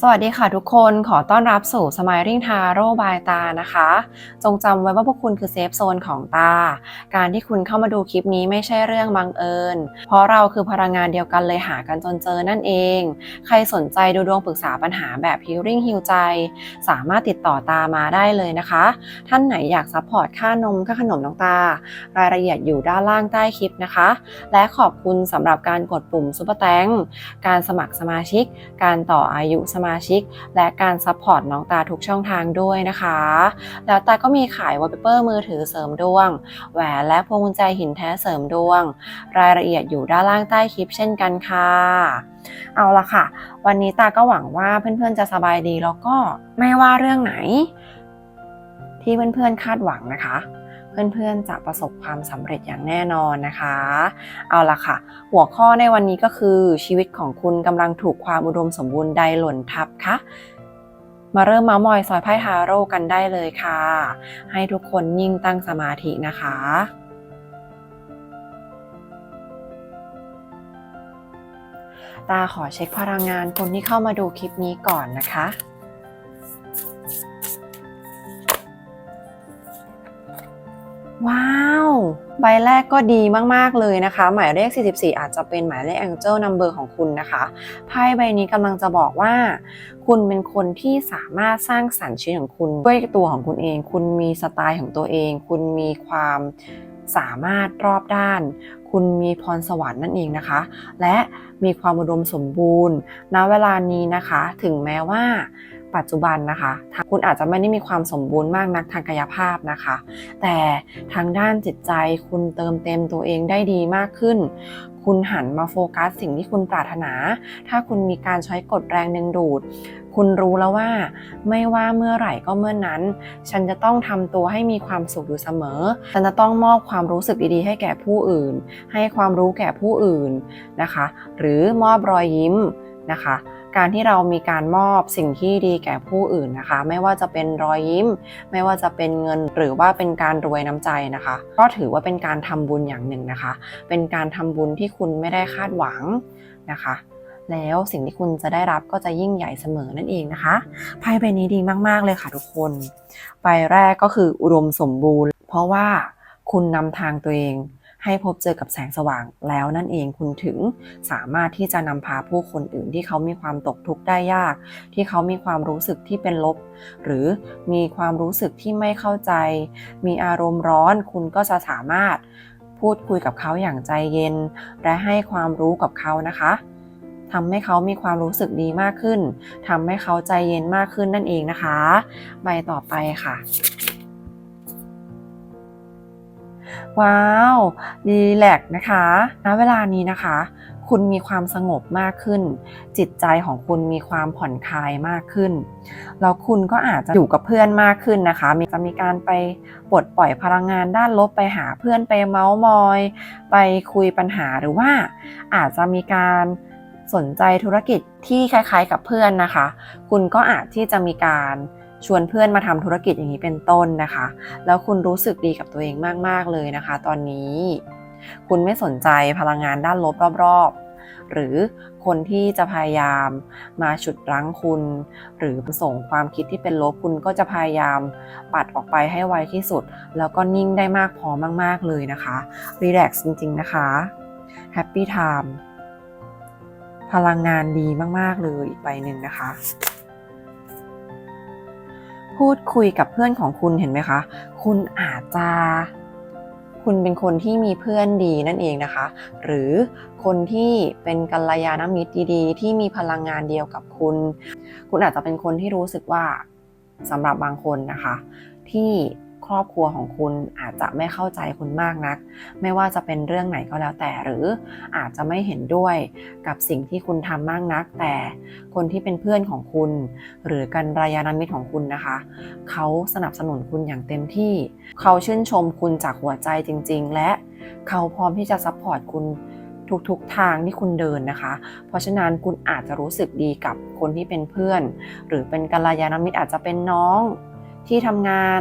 สวัสดีค่ะทุกคนขอต้อนรับสู่ Smiling Taro by ตานะคะ จงจำไว้ว่าพวกคุณคือเซฟโซนของตา การที่คุณเข้ามาดูคลิปนี้ไม่ใช่เรื่องบังเอิญ เพราะเราคือพลังงานเดียวกันเลยหากันจนเจอนั่นเอง ใครสนใจดูดวงปรึกษาปัญหาแบบ Healing Heal ใจ สามารถติดต่อตามาได้เลยนะคะ ท่านไหนอยากซัพพอร์ตค่านมค่าขนมน้องตา รายละเอียดอยู่ด้านล่างใต้คลิปนะคะ และขอบคุณสำหรับการกดปุ่มซุปเปอร์แตงการสมัครสมาชิก การต่ออายุสมาชิก และการซัพพอร์ตน้องตาทุกช่องทางด้วยนะคะ แล้วตาก็มีขายวอลเปเปอร์มือถือเสริมดวง แหวนและพวงกุญแจหินแท้เสริมดวง รายละเอียดอยู่ด้านล่างใต้คลิปเช่นกันค่ะเอาละค่ะ วันนี้ตาก็หวังว่าเพื่อนๆจะสบายดีแล้วก็ไม่ว่าเรื่องไหน ที่เพื่อนๆคาดหวังนะคะ เพื่อนๆจะประสบความสำเร็จอย่างแน่นอนนะคะ เอาละค่ะ หัวข้อในวันนี้ก็คือชีวิตของคุณกำลังถูกความอุดมสมบูรณ์ใดหล่นทับคะมาเริ่มเมามอยซอยไพ่ทาโร่กันได้เลยค่ะ ให้ทุกคนยิ่งตั้งสมาธินะคะตาขอเช็คพลังงานคนที่เข้ามาดูคลิปนี้ก่อนนะคะ ว้าว ใบแรกก็ดีมาก ๆ เลยนะคะ หมายเลข 44 อาจจะเป็นหมายเลข Angel Number ของคุณนะคะไพ่ใบนี้กำลังจะบอกว่า คุณเป็นคนที่สามารถสร้างสรรค์ชีวิตของคุณด้วยตัวของคุณเอง คุณมีสไตล์ของตัวเอง คุณมีความสามารถรอบด้าน คุณมีพรสวรรค์นั่นเองนะคะ และมีความอุดมสมบูรณ์ณเวลานี้นะคะ ถึงแม้ว่า ปัจจุบันนะคะ คุณอาจจะไม่ได้มีความสมบูรณ์มากนักทางกายภาพนะคะ แต่ทางด้านจิตใจคุณเติมเต็มตัวเองได้ดีมากขึ้น คุณหันมาโฟกัสสิ่งที่คุณปรารถนา ถ้าคุณมีการใช้กฎแรงดึงดูด คุณรู้แล้วว่า ไม่ว่าเมื่อไหร่ก็เมื่อนั้น ฉันจะต้องทำตัวให้มีความสุขอยู่เสมอ ฉันจะต้องมอบความรู้สึกดีๆให้แก่ผู้อื่น ให้ความรู้แก่ผู้อื่นนะคะ หรือมอบรอยยิ้มนะคะ การที่เรามีการมอบสิ่งที่ดีแก่ผู้อื่นนะคะ ไม่ว่าจะเป็นรอยยิ้ม ไม่ว่าจะเป็นเงินหรือว่าเป็นการรวยน้ำใจนะคะ ก็ถือว่าเป็นการทำบุญอย่างหนึ่งนะคะ เป็นการทำบุญที่คุณไม่ได้คาดหวังนะคะแล้วสิ่งที่คุณจะได้รับก็จะยิ่งใหญ่เสมอนั่นเองนะคะไพ่ใบนี้ดีมาก ๆ เลยค่ะทุกคน ใบแรกก็คืออุดมสมบูรณ์ เพราะว่าคุณนำทางตัวเอง ให้พบเจอกับแสงสว่างแล้วนั่นเองคุณถึงสามารถที่จะนำพาผู้คนอื่นที่เขามีความตกทุกข์ได้ยาก ที่เขามีความรู้สึกที่เป็นลบ หรือมีความรู้สึกที่ไม่เข้าใจ มีอารมณ์ร้อน คุณก็จะสามารถพูดคุยกับเขาอย่างใจเย็น และให้ความรู้กับเขานะคะทำให้เขามีความรู้สึกดีมากขึ้นทำให้เขาใจเย็นมากขึ้นนั่นเองนะคะ ใบต่อไปค่ะ ว้าวรีแลกนะคะณเวลานี้นะคะ คุณมีความสงบมากขึ้น จิตใจของคุณมีความผ่อนคลายมากขึ้น แล้วคุณก็อาจจะอยู่กับเพื่อนมากขึ้นนะคะมีจะมีการไปปลดปล่อยพลังงานด้านลบไปหาเพื่อนไปเมาส์มอย ไปคุยปัญหาหรือว่า อาจจะมีการสนใจธุรกิจที่คล้ายๆ กับเพื่อนนะคะ คุณก็อาจที่จะมีการ ชวนเพื่อนมาทำธุรกิจอย่างนี้เป็นต้นนะคะ แล้วคุณรู้สึกดีกับตัวเองมาก ๆ เลยนะคะ ตอนนี้ คุณไม่สนใจพลังงานด้านลบรอบๆ หรือคนที่จะพยายามมาฉุดรั้งคุณ หรือส่งความคิดที่เป็นลบคุณก็จะพยายามปัดออกไปให้ไวที่สุด แล้วก็นิ่งได้มากพอมาก ๆ เลยนะคะรีแลกซ์จริง ๆ นะคะแฮปปี้ไทม์พลังงานดีมาก ๆ เลยอีกใบหนึ่งนะคะ พูดคุยกับเพื่อนของคุณเห็นไหมคะ คุณอาจจะ คุณเป็นคนที่มีเพื่อนดีนั่นเองนะคะ หรือคนที่เป็นกัลยาณมิตรดีๆ ที่มีพลังงานเดียวกับคุณ คุณอาจจะเป็นคนที่รู้สึกว่าสำหรับบางคนนะคะ ที่ ครอบครัวของคุณอาจจะไม่เข้าใจคุณมากนัก ไม่ว่าจะเป็นเรื่องไหนก็แล้วแต่หรืออาจจะไม่เห็นด้วยกับสิ่งที่คุณทำมากนัก แต่คนที่เป็นเพื่อนของคุณ หรือกันรายานามิตรของคุณนะคะ เขาสนับสนุนคุณอย่างเต็มที่ เขาชื่นชมคุณจากหัวใจจริง ๆ และเขาพร้อมที่จะซัพพอร์ตคุณทุกๆทางที่คุณเดินนะคะ เพราะฉะนั้นคุณอาจจะรู้สึกดีกับคนที่เป็นเพื่อน หรือเป็นกัลยาณมิตรอาจจะเป็นน้องที่ทำงาน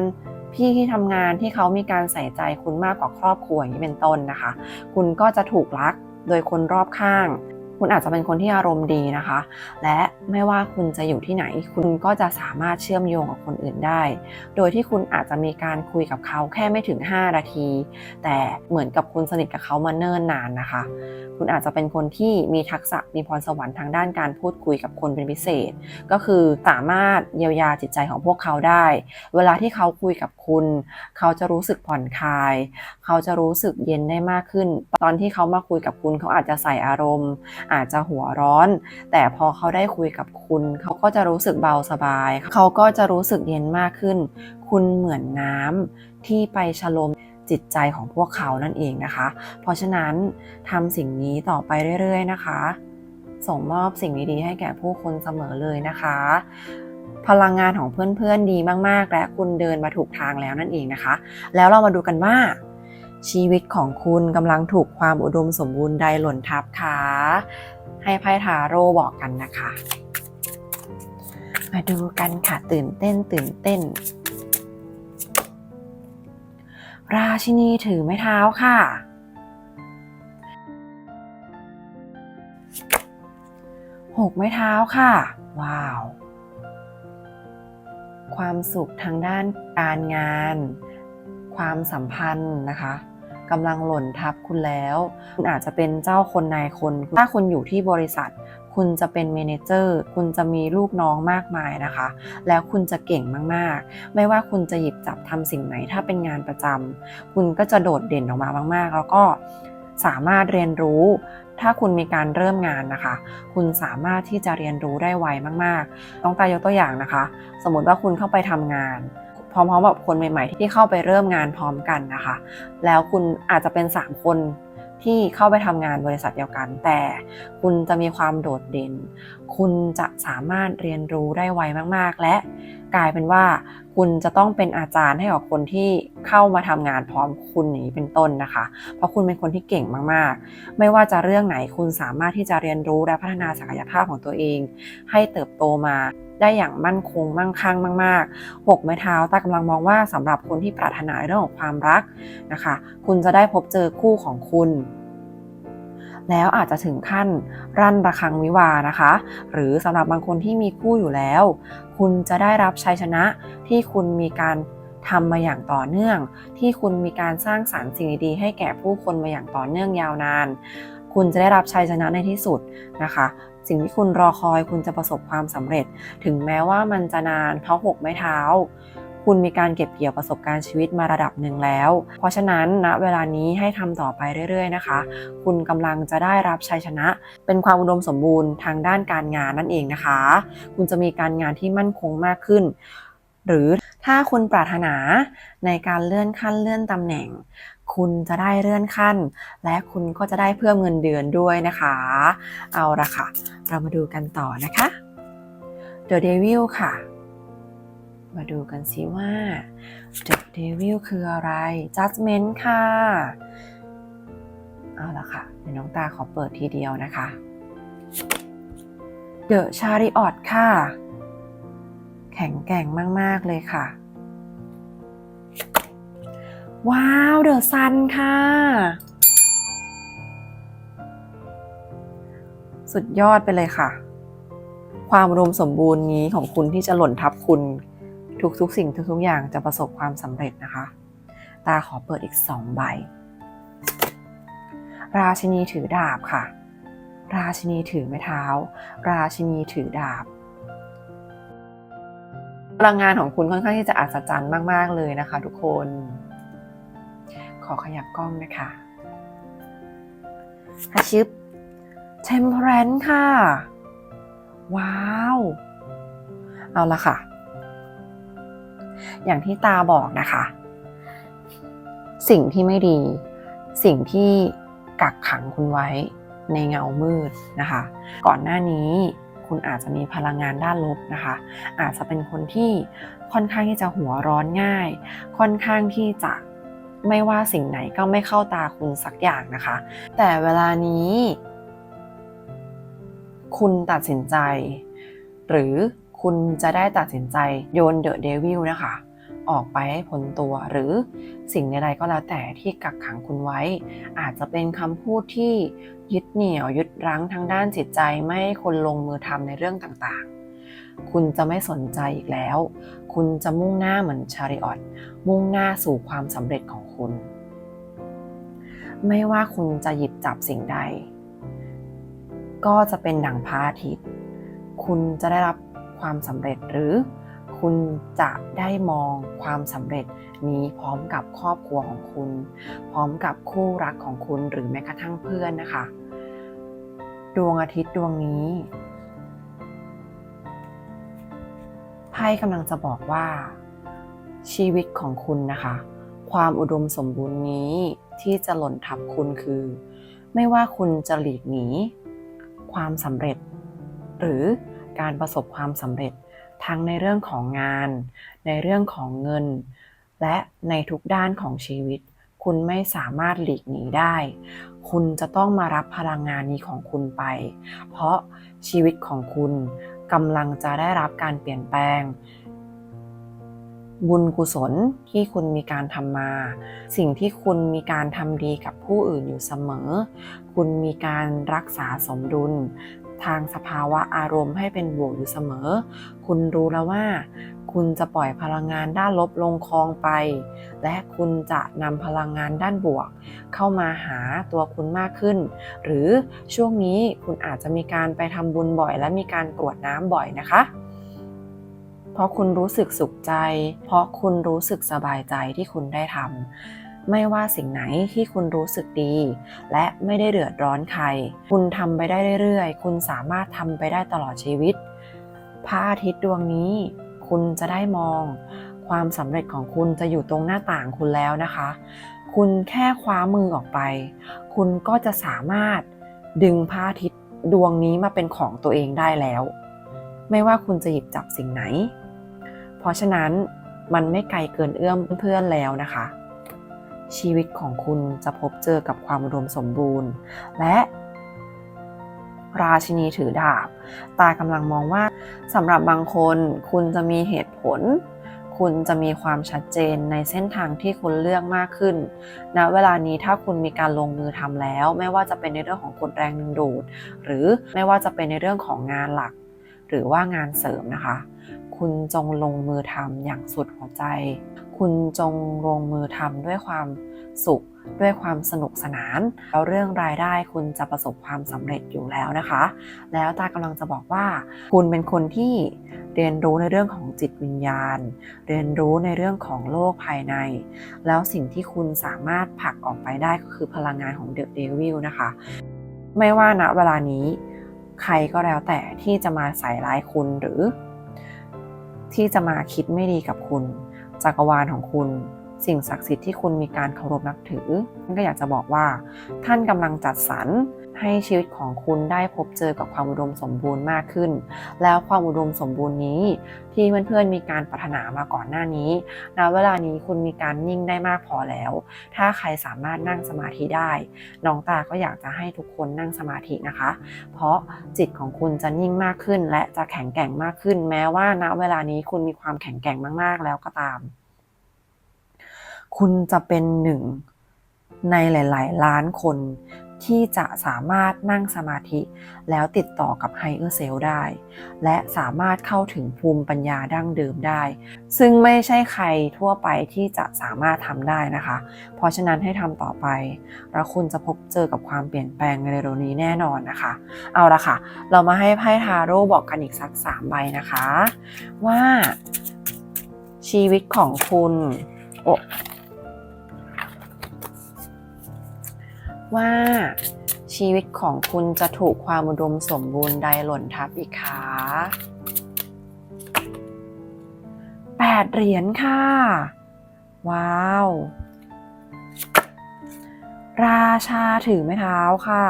พี่ที่ทำงานที่เขามีการใส่ใจคุณมากกว่าครอบครัวอย่างนี้เป็นต้นนะคะ คุณก็จะถูกรักโดยคนรอบข้าง คุณอาจจะเป็นคนที่อารมณ์ดีนะคะ และไม่ว่าคุณจะอยู่ที่ไหน คุณก็จะสามารถเชื่อมโยงกับคนอื่นได้ โดยที่คุณอาจจะมีการคุยกับเขาแค่ไม่ถึง 5 นาที แต่เหมือนกับคุณสนิทกับเขามาเนิ่นนานนะคะ คุณอาจจะเป็นคนที่มีทักษะมีพรสวรรค์ทางด้านการพูดคุยกับคนเป็นพิเศษ ก็คือสามารถเยียวยาจิตใจของพวกเขาได้ เวลาที่เขาคุยกับคุณ เขาจะรู้สึกผ่อนคลาย เขาจะรู้สึกเย็นได้มากขึ้น ตอนที่เขามาคุยกับคุณเขาอาจจะใส่อารมณ์อาจจะหัวร้อน แต่พอเขาได้คุยกับคุณ เขาก็จะรู้สึกเบาสบาย เขาก็จะรู้สึกเย็นมากขึ้น คุณเหมือนน้ำที่ไปชโลมจิตใจของพวกเขานั่นเองนะคะ เพราะฉะนั้นทำสิ่งนี้ต่อไปเรื่อย ๆ นะคะ ส่งมอบสิ่งดี ๆ ให้แก่ผู้คนเสมอเลยนะคะ พลังงานของเพื่อน ๆ ดีมาก ๆ และคุณเดินมาถูกทางแล้วนั่นเองนะคะ แล้วเรามาดูกันว่า ชีวิตของคุณกำลังถูกความอุดมสมบูรณ์ใดหล่นทับคะให้ไพ่ทาโร่บอกกันนะคะ มาดูกันค่ะตื่นเต้นตื่นเต้น ราชินีถือไม้เท้าค่ะหกไม้เท้าค่ะ ว้าว ความสุขทางด้านการงาน ความสัมพันธ์นะคะ กำลังหล่นทับคุณแล้ว คุณอาจจะเป็นเจ้าคนนายคน ถ้าคุณอยู่ที่บริษัท คุณจะเป็นเมนเจอร์ คุณจะมีลูกน้องมากมายนะคะ แล้วคุณจะเก่งมากๆ ไม่ว่าคุณจะหยิบจับทำสิ่งไหน ถ้าเป็นงานประจำคุณก็จะโดดเด่นออกมามาก ๆ แล้วก็สามารถเรียนรู้ ถ้าคุณมีการเริ่มงานนะคะ คุณสามารถที่จะเรียนรู้ได้ไวมากๆ ต้องตายยกตัวอย่างนะคะ สมมติว่าคุณเข้าไปทำงาน พร้อมๆกับคนใหม่ๆ ที่เข้าไปเริ่มงานพร้อมกันนะคะ แล้วคุณอาจจะเป็น 3 คนที่เข้าไปทำงานบริษัทเดียวกัน แต่คุณจะมีความโดดเด่น คุณจะสามารถเรียนรู้ได้ไวมากๆ และ กลายเป็นว่า คุณจะต้องเป็นอาจารย์ให้กับคนที่เข้ามาทำงานพร้อมคุณอย่างนี้เป็นต้นนะคะ เพราะคุณเป็นคนที่เก่งมากๆ ไม่ว่าจะเรื่องไหนคุณสามารถที่จะเรียนรู้และพัฒนาศักยภาพของตัวเอง ให้เติบโตมาได้อย่างมั่นคงมั่งคั่งมากๆหกไม้เท้าตากำลังมองว่าสำหรับคนที่ปรารถนาเรื่องของความรักนะคะ คุณจะได้พบเจอคู่ของคุณ แล้วอาจจะถึงขั้นรั่นระฆังวิวานะคะ หรือสำหรับบางคนที่มีคู่อยู่แล้ว คุณจะได้รับชัยชนะที่คุณมีการทำมาอย่างต่อเนื่อง ที่คุณมีการสร้างสารรค์สิ่งดีๆให้แก่ผู้คนมาอย่างต่อเนื่องยาวนาน คุณจะได้รับชัยชนะในที่สุดนะคะ สิ่งที่คุณรอคอยคุณจะประสบความสำเร็จ ถึงแม้ว่ามันจะนานเพราะหกไม้เท้า คุณมีการเก็บเกี่ยวประสบการณ์ชีวิตมาระดับหนึ่งแล้ว เพราะฉะนั้นณเวลานี้ให้ทำต่อไปเรื่อยๆนะคะ คุณกำลังจะได้รับชัยชนะ เป็นความอุดมสมบูรณ์ทางด้านการงานนั่นเองนะคะ คุณจะมีการงานที่มั่นคงมากขึ้น หรือถ้าคุณปรารถนาในการเลื่อนขั้นเลื่อนตำแหน่งคุณจะได้เลื่อนขั้น และคุณก็จะได้เพิ่มเงินเดือนด้วยนะคะ เอาละค่ะ เรามาดูกันต่อนะคะ The Devil ค่ะ มาดูกันซิว่า The Devil คืออะไร Judgment ค่ะ เอาละค่ะเดี๋ยวน้องตาขอเปิดทีเดียวนะคะ The Chariot ค่ะ แข็งแกร่งมาก ๆ เลยค่ะ ว้าว The Sun ค่ะ สุดยอดไปเลยค่ะความรวมสมบูรณ์นี้ของคุณที่จะหล่นทับคุณ ทุกๆ สิ่งทุกๆอย่างจะประสบความสำเร็จนะคะ ตาขอเปิดอีกสองใบ ราชินีถือดาบค่ะ ราชินีถือไม้เท้า ราชินีถือดาบพลังงานของคุณค่อนข้างที่จะอัศจรรย์มาก ๆ เลยนะคะ ทุกคน ขอขยับกล้องนะคะฮาชิป Temperance ค่ะ ว้าว เอาละค่ะ อย่างที่ตาบอกนะคะ สิ่งที่ไม่ดี สิ่งที่กักขังคุณไว้ในเงามืดนะคะ ก่อนหน้านี้คุณอาจจะมีพลังงานด้านลบนะคะ อาจจะเป็นคนที่ค่อนข้างที่จะหัวร้อนง่าย ค่อนข้างที่จะไม่ว่าสิ่งไหนก็ไม่เข้าตาคุณสักอย่างนะคะ แต่เวลานี้ คุณตัดสินใจ หรือ คุณจะได้ตัดสินใจโยนเดอะเดวิลนะคะ ออกไปให้พ้นตัวหรือสิ่งใดๆก็แล้วแต่ที่กักขังคุณไว้ อาจจะเป็นคำพูดที่ยึดเหนี่ยวยึดรั้งทางด้านจิตใจไม่ให้คนลงมือทำในเรื่องต่างๆ คุณจะไม่สนใจอีกแล้ว คุณจะมุ่งหน้าเหมือนชาริออตมุ่งหน้าสู่ความสำเร็จของคุณ ไม่ว่าคุณจะหยิบจับสิ่งใด ก็จะเป็นดั่งพระอาทิตย์ คุณจะได้รับ ความสำเร็จหรือคุณจะได้มองความสำเร็จนี้พร้อมกับครอบครัวของคุณ พร้อมกับคู่รักของคุณหรือแม้กระทั่งเพื่อนนะคะ ดวงอาทิตย์ดวงนี้ไพ่กำลังจะบอกว่า ชีวิตของคุณนะคะ ความอุดมสมบูรณ์นี้ที่จะหล่นทับคุณคือ ไม่ว่าคุณจะหลีกหนีความสำเร็จ หรือ การประสบความสำเร็จ ทั้งในเรื่องของงาน ในเรื่องของเงิน และในทุกด้านของชีวิต คุณไม่สามารถหลีกหนีได้ คุณจะต้องมารับพลังงานนี้ของคุณไป เพราะชีวิตของคุณกำลังจะได้รับการเปลี่ยนแปลง บุญกุศลที่คุณมีการทำมา สิ่งที่คุณมีการทำดีกับผู้อื่นอยู่เสมอ คุณมีการรักษาสมดุล ทางสภาวะอารมณ์ให้เป็นบวกอยู่เสมอ คุณรู้แล้วว่า คุณจะปล่อยพลังงานด้านลบลงคลองไป และคุณจะนำพลังงานด้านบวก เข้ามาหาตัวคุณมากขึ้น หรือช่วงนี้คุณอาจจะมีการไปทำบุญบ่อย และมีการกรวดน้ำบ่อยนะคะเพราะคุณรู้สึกสุขใจ เพราะคุณรู้สึกสบายใจที่คุณได้ทำ ไม่ว่าสิ่งไหนที่คุณรู้สึกดี และไม่ได้เดือดร้อนใคร คุณทำไปได้เรื่อยๆ คุณสามารถทำไปได้ตลอดชีวิต พระอาทิตย์ดวงนี้ คุณจะได้มอง ความสำเร็จของคุณจะอยู่ตรงหน้าต่างคุณแล้วนะคะ คุณแค่คว้ามือออกไป คุณก็จะสามารถดึงพระอาทิตย์ดวงนี้มาเป็นของตัวเองได้แล้ว ไม่ว่าคุณจะหยิบจับสิ่งไหน เพราะฉะนั้นมันไม่ไกลเกินเอื้อมเพื่อนแล้วนะคะ ชีวิตของคุณจะพบเจอกับความอุดมสมบูรณ์ และราชินีถือดาบ ตากำลังมองว่าสำหรับบางคนคุณจะมีเหตุผล คุณจะมีความชัดเจนในเส้นทางที่คุณเลือกมากขึ้นณเวลานี้ถ้าคุณมีการลงมือทำแล้ว ไม่ว่าจะเป็นในเรื่องของกฎแรงดึงดูด หรือไม่ว่าจะเป็นในเรื่องของงานหลัก หรือว่างานเสริมนะคะ คุณจงลงมือทำอย่างสุดหัวใจ คุณจงลงมือทำด้วยความสุขด้วยความสนุกสนาน แล้วเรื่องรายได้คุณจะประสบความสำเร็จอยู่แล้วนะคะ แล้วตากำลังจะบอกว่า คุณเป็นคนที่เรียนรู้ในเรื่องของจิตวิญญาณ เรียนรู้ในเรื่องของโลกภายใน แล้วสิ่งที่คุณสามารถผลักออกไปได้ก็คือพลังงานของเดอะเดวิลนะคะ ไม่ว่าณเวลานี้ ใครก็แล้วแต่ที่จะมาใส่ร้ายคุณหรือ ที่จะมาคิดไม่ดีกับคุณ จักรวาลของคุณ สิ่งศักดิ์สิทธิ์ที่คุณมีการเคารพนับถือท่านก็อยากจะบอกว่า ท่านกำลังจัดสรร ให้ชีวิตของคุณได้พบเจอกับความอุดมสมบูรณ์มากขึ้น แล้วความอุดมสมบูรณ์นี้ ที่เพื่อนๆมีการปรารถนามาก่อนหน้านี้ณเวลานี้คุณมีการนิ่งได้มากพอแล้ว ถ้าใครสามารถนั่งสมาธิได้น้องตาก็อยากจะให้ทุกคนนั่งสมาธินะคะ เพราะจิตของคุณจะนิ่งมากขึ้น และจะแข็งแกร่งมากขึ้น แม้ว่าณเวลานี้คุณมีความแข็งแกร่งมาก ๆ แล้วก็ตาม คุณจะเป็นหนึ่งในหลาย ๆ ล้านคน ที่จะสามารถนั่งสมาธิ แล้วติดต่อกับไฮเออร์เซลได้ และสามารถเข้าถึงภูมิปัญญาดั้งเดิมได้ ซึ่งไม่ใช่ใครทั่วไปที่จะสามารถทำได้นะคะ เพราะฉะนั้นให้ทำต่อไป แล้วคุณจะพบเจอกับความเปลี่ยนแปลงในเร็วนี้แน่นอนนะคะ เอาละค่ะ เรามาให้ไพ่ทาโร่บอกกันอีกสักสามใบนะคะ ว่าชีวิตของคุณโอ ว่า ชีวิตของคุณจะถูกความอุดมสมบูรณ์ใดหล่นทับอีกคะแปดเหรียญค่ะ ว้าว ราชาถือไม้เท้าค่ะ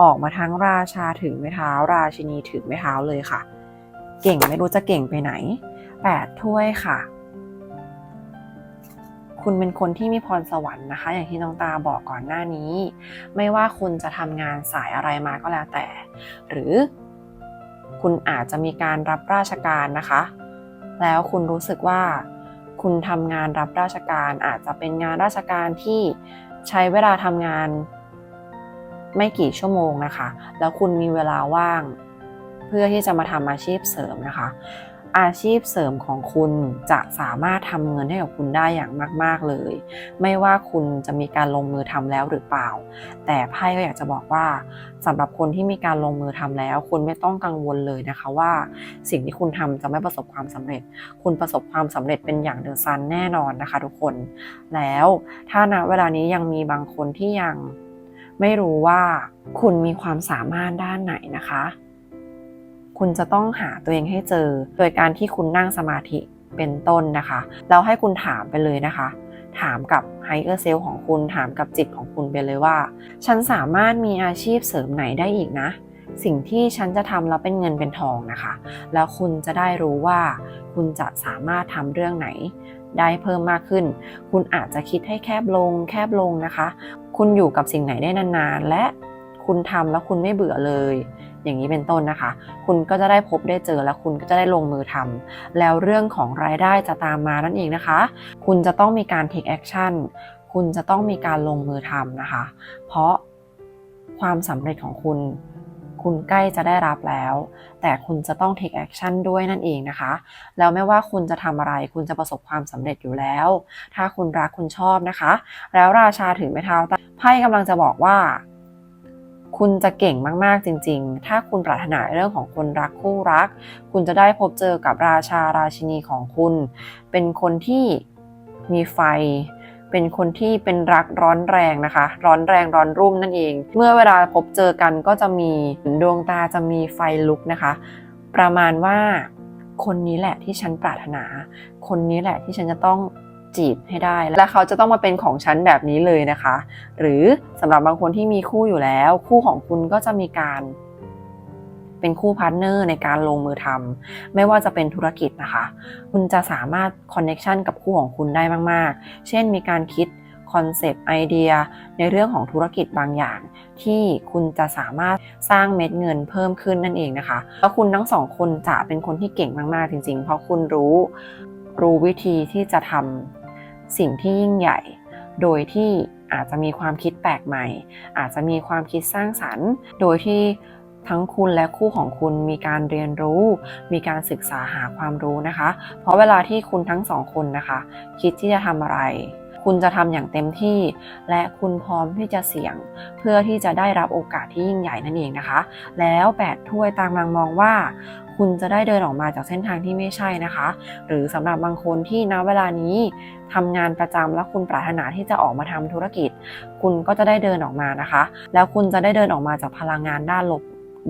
ออกมาทั้งราชาถือไม้เท้า ราชินีถือไม้เท้าเลยค่ะ เก่งไม่รู้จะเก่งไปไหนแปดถ้วยค่ะ คุณเป็นคนที่มีพรสวรรค์นะคะ อย่างที่น้องตาบอกก่อนหน้านี้ ไม่ว่าคุณจะทำงานสายอะไรมาก็แล้วแต่ หรือคุณอาจจะมีการรับราชการนะคะ แล้วคุณรู้สึกว่าคุณทำงานรับราชการอาจจะเป็นงานราชการที่ใช้เวลาทำงานไม่กี่ชั่วโมงนะคะ แล้วคุณมีเวลาว่าง เพื่อที่จะมาทำอาชีพเสริมนะคะ อาชีพเสริมของคุณจะสามารถทำเงินให้กับคุณได้อย่างมาก ๆเลย ไม่ว่าคุณจะมีการลงมือทำแล้วหรือเปล่า แต่ไพ่ก็อยากจะบอกว่าสำหรับคนที่มีการลงมือทำแล้ว คุณไม่ต้องกังวลเลยนะคะว่า สิ่งที่คุณทำจะไม่ประสบความสำเร็จ คุณประสบความสำเร็จเป็นอย่างเดอะซันแน่นอนนะคะ ทุกคน แล้วถ้าณเวลานี้ยังมีบางคนที่ยังไม่รู้ว่าคุณมีความสามารถด้านไหนนะคะ คุณจะต้องหาตัวเองให้เจอ โดยการที่คุณนั่งสมาธิเป็นต้นนะคะ แล้วให้คุณถามไปเลยนะคะ ถามกับไฮเออร์เซลของคุณถามกับจิตของคุณไปเลยว่า ฉันสามารถมีอาชีพเสริมไหนได้อีกนะ สิ่งที่ฉันจะทำแล้วเป็นเงินเป็นทองนะคะ แล้วคุณจะได้รู้ว่าคุณจะสามารถทำเรื่องไหนได้เพิ่มมากขึ้น คุณอาจจะคิดให้แคบลง แคบลงนะคะ คุณอยู่กับสิ่งไหนได้นานๆ และคุณทำแล้วคุณไม่เบื่อเลย อย่างนี้เป็นต้นนะคะ คุณก็จะได้พบได้เจอแล้วคุณก็จะได้ลงมือทำแล้วเรื่องของรายได้จะตามมานั่นเองนะคะ คุณจะต้องมีการ take action คุณจะต้องมีการลงมือทำนะคะ เพราะความสำเร็จของคุณ คุณใกล้จะได้รับแล้ว แต่คุณจะต้อง take action ด้วยนั่นเองนะคะ แล้วไม่ว่าคุณจะทำอะไร คุณจะประสบความสำเร็จอยู่แล้ว ถ้าคุณรักคุณชอบนะคะ แล้วราชาถือไม้เท้าไพ่กำลังจะบอกว่า คุณจะเก่งมากๆจริง ๆ ถ้าคุณปรารถนาเรื่องของคนรักคู่รัก คุณจะได้พบเจอกับราชาราชินีของคุณ เป็นคนที่มีไฟเป็นคนที่เป็นรักร้อนแรงนะคะ ร้อนแรงร้อนรุ่มนั่นเอง เมื่อเวลาพบเจอกันก็จะมีดวงตาจะมีไฟลุกนะคะ ประมาณว่าคนนี้แหละที่ฉันปรารถนา คนนี้แหละที่ฉันจะต้อง จีบให้ได้ และเขาจะต้องมาเป็นของฉันแบบนี้เลยนะคะ หรือสำหรับบางคนที่มีคู่อยู่แล้ว คู่ของคุณก็จะมีการเป็นคู่พาร์ทเนอร์ในการลงมือทำไม่ว่าจะเป็นธุรกิจนะคะ คุณจะสามารถคอนเน็ชันกับคู่ของคุณได้มาก ๆ เช่นมีการคิดคอนเซปต์ไอเดียในเรื่องของธุรกิจบางอย่าง ที่คุณจะสามารถสร้างเม็ดเงินเพิ่มขึ้นนั่นเองนะคะแล้วคุณทั้งสองคนจะเป็นคนที่เก่งมาก ๆ จริง ๆ เพราะคุณรู้รู้วิธีที่จะทำ สิ่งที่ยิ่งใหญ่ โดยที่อาจจะมีความคิดแปลกใหม่ อาจจะมีความคิดสร้างสรรค์ โดยที่ทั้งคุณและคู่ของคุณมีการเรียนรู้ มีการศึกษาหาความรู้นะคะ เพราะเวลาที่คุณทั้งสองคนนะคะ คิดที่จะทำอะไร คุณจะทำอย่างเต็มที่ และคุณพร้อมที่จะเสี่ยง เพื่อที่จะได้รับโอกาสที่ยิ่งใหญ่นั่นเองนะคะ แล้วแปดถ้วยตามลังมองว่า คุณจะได้เดินออกมาจากเส้นทางที่ไม่ใช่นะคะ หรือสำหรับบางคนที่ณเวลานี้ทำงานประจำแล้วคุณปรารถนาที่จะออกมาทำธุรกิจ คุณก็จะได้เดินออกมานะคะ แล้วคุณจะได้เดินออกมาจากพลังงานด้านลบ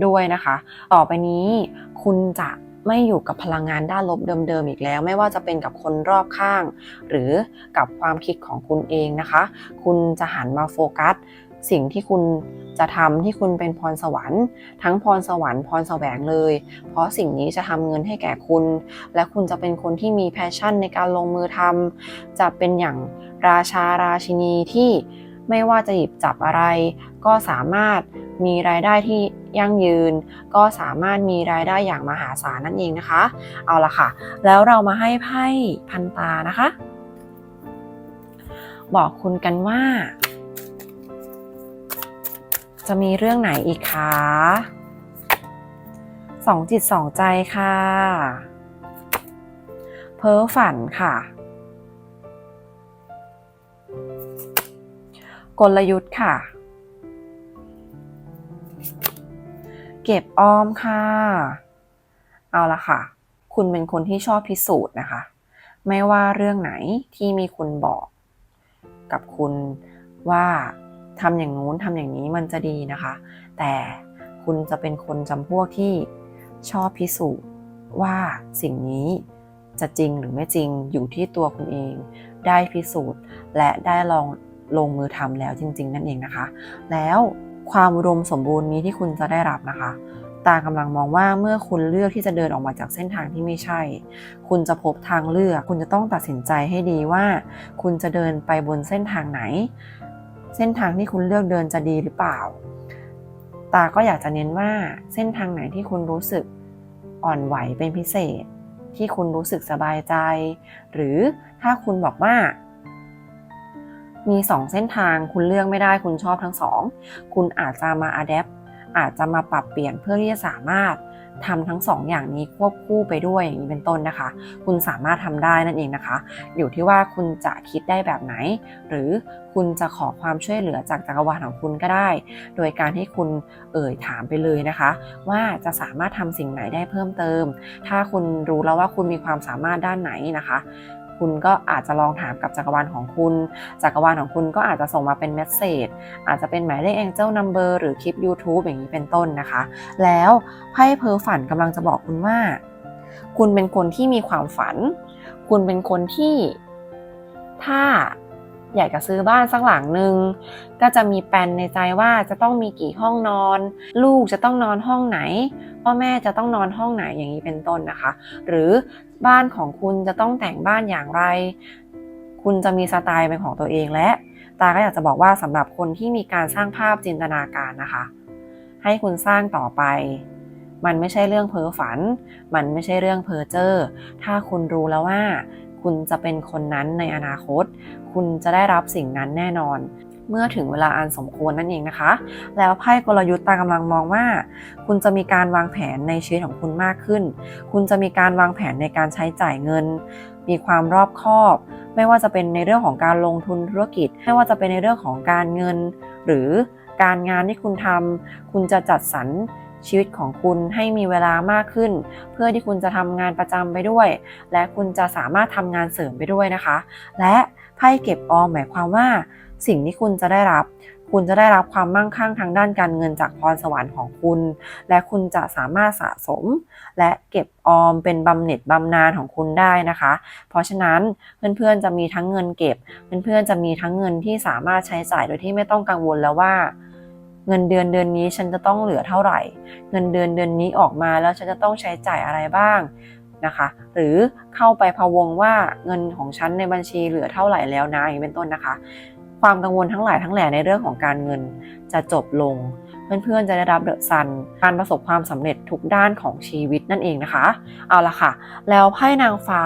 ด้วยนะคะ ต่อไปนี้คุณจะไม่อยู่กับพลังงานด้านลบเดิมๆอีกแล้ว ไม่ว่าจะเป็นกับคนรอบข้าง หรือกับความคิดของคุณเองนะคะ คุณจะหันมาโฟกัส สิ่งที่คุณจะทำที่คุณเป็นพรสวรรค์ ทั้งพรสวรรค์พรแสวงเลย เพราะสิ่งนี้จะทำเงินให้แก่คุณ และคุณจะเป็นคนที่มีแพชชั่นในการลงมือทำจะเป็นอย่างราชาราชินีที่ไม่ว่าจะหยิบจับอะไร ก็สามารถมีรายได้ที่ยั่งยืน ก็สามารถมีรายได้อย่างมหาศาลนั่นเองนะคะ เอาละค่ะ แล้วเรามาให้ไพ่พันตานะคะ บอกคุณกันว่า จะมีเรื่องไหนอีกคะสองจิตสองใจค่ะ เพ้อฝันค่ะ กลยุทธ์ค่ะ เก็บอ้อมค่ะ เอาละค่ะ คุณเป็นคนที่ชอบพิสูจน์นะคะ ไม่ว่าเรื่องไหนที่มีคนบอกกับคุณว่า ทำอย่างงู้นทำอย่างนี้มันจะดีนะคะ แต่คุณจะเป็นคนจำพวกที่ชอบพิสูจน์ว่าสิ่งนี้จะจริงหรือไม่จริงอยู่ที่ตัวคุณเอง ได้พิสูจน์และได้ลองลงมือทำแล้วจริง ๆ นั่นเองนะคะ แล้วความอุดมสมบูรณ์นี้ที่คุณจะได้รับนะคะ ตากำลังมองว่าเมื่อคุณเลือกที่จะเดินออกมาจากเส้นทางที่ไม่ใช่ คุณจะพบทางเลือก คุณจะต้องตัดสินใจให้ดีว่า คุณจะเดินไปบนเส้นทางไหน เส้นทางที่คุณเลือกเดินจะดีหรือเปล่า ตาก็อยากจะเน้นว่าเส้นทางไหนที่คุณรู้สึกอ่อนไหวเป็นพิเศษ ที่คุณรู้สึกสบายใจ หรือถ้าคุณบอกว่า มีสองเส้นทางคุณเลือกไม่ได้คุณชอบทั้งสองคุณอาจจะมาอัดแอปอาจจะมาปรับเปลี่ยนเพื่อที่จะสามารถ ทำทั้งสองอย่างนี้ควบคู่ไปด้วยอย่างนี้เป็นต้นนะคะ คุณสามารถทำได้นั่นเองนะคะ อยู่ที่ว่าคุณจะคิดได้แบบไหน หรือคุณจะขอความช่วยเหลือจากจักรวาลของคุณก็ได้ โดยการให้คุณเอ่ยถามไปเลยนะคะ ว่าจะสามารถทำสิ่งไหนได้เพิ่มเติม ถ้าคุณรู้แล้วว่าคุณมีความสามารถด้านไหนนะคะ คุณก็อาจจะลองถามกับจักรวาลของคุณ จักรวาลของคุณก็อาจจะส่งมาเป็นเมสเซจอาจจะเป็นหมายเลข Angel Number หรือคลิป YouTube อย่างนี้เป็นต้นนะคะ แล้วไพ่เพอฝันกำลังจะบอกคุณว่า คุณเป็นคนที่มีความฝัน คุณเป็นคนที่ถ้าอยากจะซื้อบ้านสักหลังหนึ่งก็จะมีแปนในใจว่าจะต้องมีกี่ห้องนอน ลูกจะต้องนอนห้องไหนพ่อแม่จะต้องนอนห้องไหนอย่างนี้เป็นต้นนะคะ หรือ บ้านของคุณจะต้องแต่งบ้านอย่างไร คุณจะมีสไตล์เป็นของตัวเองและตาก็อยากจะบอกว่าสำหรับคนที่มีการสร้างภาพจินตนาการนะคะ ให้คุณสร้างต่อไป มันไม่ใช่เรื่องเพ้อฝัน มันไม่ใช่เรื่องเพ้อเจ้อถ้าคุณรู้แล้วว่า คุณจะเป็นคนนั้นในอนาคต คุณจะได้รับสิ่งนั้นแน่นอน เมื่อถึงเวลาอันสมควรนั่นเองนะคะ แล้วไพ่กลยุทธ์ตากำลังมองว่า คุณจะมีการวางแผนในชีวิตของคุณมากขึ้น คุณจะมีการวางแผนในการใช้จ่ายเงิน มีความรอบคอบ ไม่ว่าจะเป็นในเรื่องของการลงทุนธุรกิจ ไม่ว่าจะเป็นในเรื่องของการเงิน หรือการงานที่คุณทำคุณจะจัดสรรชีวิตของคุณให้มีเวลามากขึ้น เพื่อที่คุณจะทำงานประจำไปด้วย และคุณจะสามารถทำงานเสริมไปด้วยนะคะ และไพ่เก็บออมหมายความว่า สิ่งที่คุณจะได้รับ คุณจะได้รับความมั่งคั่งทางด้านการเงินจากพรสวรรค์ของคุณ และคุณจะสามารถสะสม และเก็บออมเป็นบำเหน็จบำนาญของคุณได้นะคะ เพราะฉะนั้นเพื่อนๆจะมีทั้งเงินเก็บ เพื่อนๆจะมีทั้งเงินที่สามารถใช้จ่ายโดยที่ไม่ต้องกังวลแล้วว่าเงินเดือนเดือนนี้ฉันจะต้องเหลือเท่าไหร่ เงินเดือนเดือนนี้ออกมาแล้วฉันจะต้องใช้จ่ายอะไรบ้างนะคะ หรือเข้าไปพะวงว่าเงินของฉันในบัญชีเหลือเท่าไหร่แล้วนะอย่างเป็นต้นนะคะ ความกังวลทั้งหลายทั้งแหล่ในเรื่องของการเงินจะจบลง เพื่อนๆจะได้รับเดอะซัน การประสบความสำเร็จทุกด้านของชีวิตนั่นเองนะคะ เอาละค่ะ แล้วไพ่นางฟ้า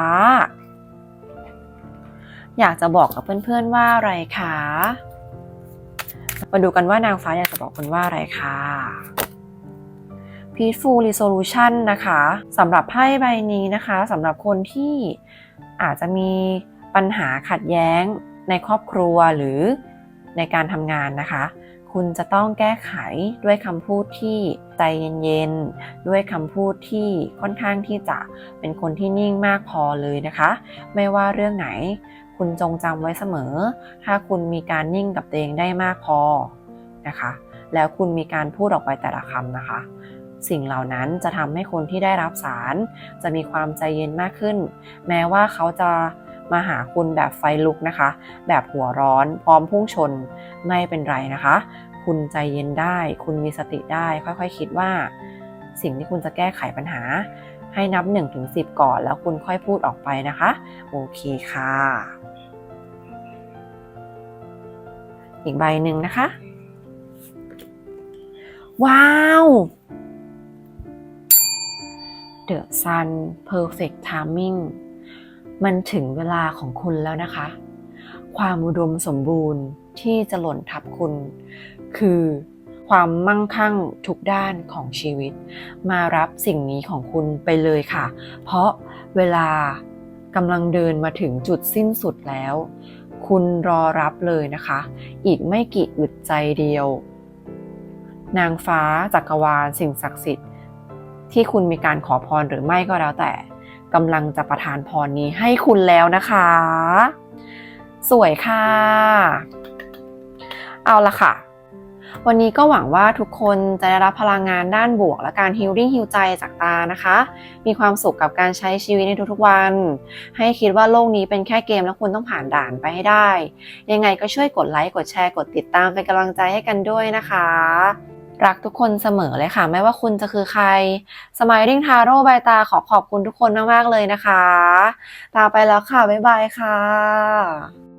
อยากจะบอกกับเพื่อนๆว่าอะไรคะมาดูกันว่านางฟ้าอยากจะบอกคุณว่าอะไรคะ Peaceful Resolution นะคะสำหรับไพ่ใบนี้นะคะสำหรับคนที่อาจจะมีปัญหาขัดแย้ง ในครอบครัวหรือในการทำงานนะคะ คุณจะต้องแก้ไขด้วยคำพูดที่ใจเย็นๆ ด้วยคำพูดที่ค่อนข้างที่จะเป็นคนที่นิ่งมากพอเลยนะคะ ไม่ว่าเรื่องไหน คุณจงจำไว้เสมอ ถ้าคุณมีการนิ่งกับตัวเองได้มากพอนะคะ แล้วคุณมีการพูดออกไปแต่ละคำนะคะสิ่งเหล่านั้นจะทำให้คนที่ได้รับสาร จะมีความใจเย็นมากขึ้น แม้ว่าเขาจะ มาหาคุณแบบไฟลุกนะคะ แบบหัวร้อนพร้อมพุ่งชนไม่เป็นไรนะคะ คุณใจเย็นได้ คุณมีสติได้ ค่อยๆคคิดว่า สิ่งที่คุณจะแก้ไขปัญหา ให้นับ1ถึง10ก่อน แล้วคุณค่อยพูดออกไปนะคะ โอเคค่ะ อีกใบหนึ่งนะคะ ว้าว The Sun Perfect Timing มันถึงเวลาของคุณแล้วนะคะ ความอุดมสมบูรณ์ที่จะหล่นทับคุณ คือความมั่งคั่งทุกด้านของชีวิต มารับสิ่งนี้ของคุณไปเลยค่ะ เพราะเวลากำลังเดินมาถึงจุดสิ้นสุดแล้ว คุณรอรับเลยนะคะ อีกไม่กี่อึดใจเดียว นางฟ้าจักรวาลสิ่งศักดิ์สิทธิ์ ที่คุณมีการขอพรหรือไม่ก็แล้วแต่ กำลังจะประทานพรนี้ให้คุณแล้วนะคะ สวยค่ะ เอาละค่ะ วันนี้ก็หวังว่าทุกคนจะได้รับพลังงานด้านบวก และการฮิลลิ่งฮิลใจจากตานะคะ มีความสุขกับการใช้ชีวิตในทุกๆวัน ให้คิดว่าโลกนี้เป็นแค่เกมแล้วคุณต้องผ่านด่านไปให้ได้ ยังไงก็ช่วยกดไลค์กดแชร์กดติดตามเป็นกำลังใจให้กันด้วยนะคะ รักทุกคนเสมอเลยค่ะ ไม่ว่าคุณจะคือใคร สมัยริ่งทาโร่ใบตาขอขอบคุณทุกคนมากๆเลยนะคะ ตาไปแล้วค่ะ บ๊ายบายค่ะ